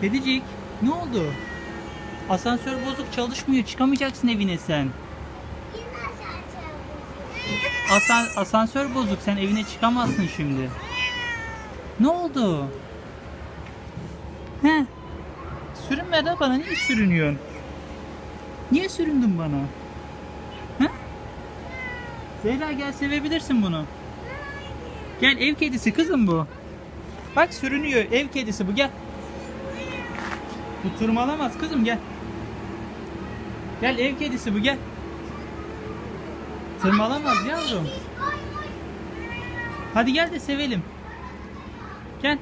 Kedicik ne oldu? Asansör bozuk çalışmıyor. Çıkamayacaksın evine sen. Asan, asansör bozuk. Sen evine çıkamazsın şimdi. Ne oldu? He? Sürünme de bana. Niye sürünüyorsun? Niye süründün bana? He? Zehra gel sevebilirsin bunu. Gel ev kedisi kızım bu. Bak sürünüyor. Ev kedisi bu gel. Bu tırmalamaz kızım gel. Gel ev kedisi bu gel. Tırmalamaz yavrum. Hadi gel de sevelim. Gel.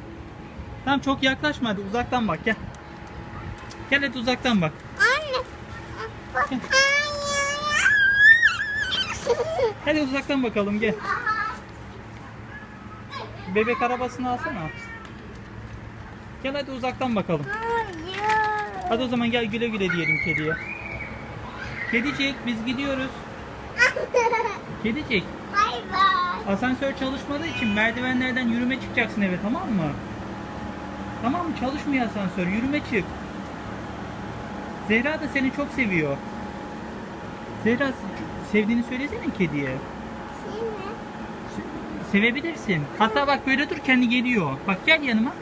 Tamam çok yaklaşma hadi uzaktan bak gel. Gel hadi uzaktan bak. Anne. Gel. Hadi uzaktan bakalım gel. Bebek arabasını alsana. Gel hadi uzaktan bakalım. Hadi o zaman gel güle güle diyelim kediye. Kedicik biz gidiyoruz. Kedicik Bay bay. asansör çalışmadığı için merdivenlerden yürüme çıkacaksın eve tamam mı? Tamam mı? Çalışmıyor asansör. Yürüme çık. Zehra da seni çok seviyor. Zehra sevdiğini söylesene kediye. Se- Sevebilirsin. Hatta bak böyle dur kendi geliyor. Bak gel yanıma.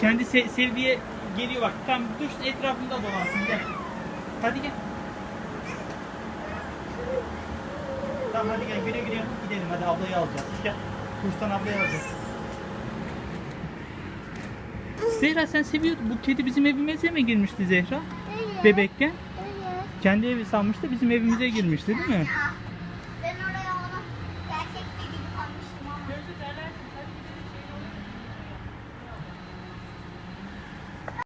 Kendi se- sevdiği geliyor bak. Tam dur etrafında dolansın gel. Hadi gel. Tamam hadi gel güle güle gidelim hadi ablayı alacağız. Gel. Kurstan ablayı alacağız. Zehra sen seviyordun. Bu kedi bizim evimize mi girmişti Zehra? Bebekken. Kendi evi sanmıştı bizim evimize girmişti değil mi?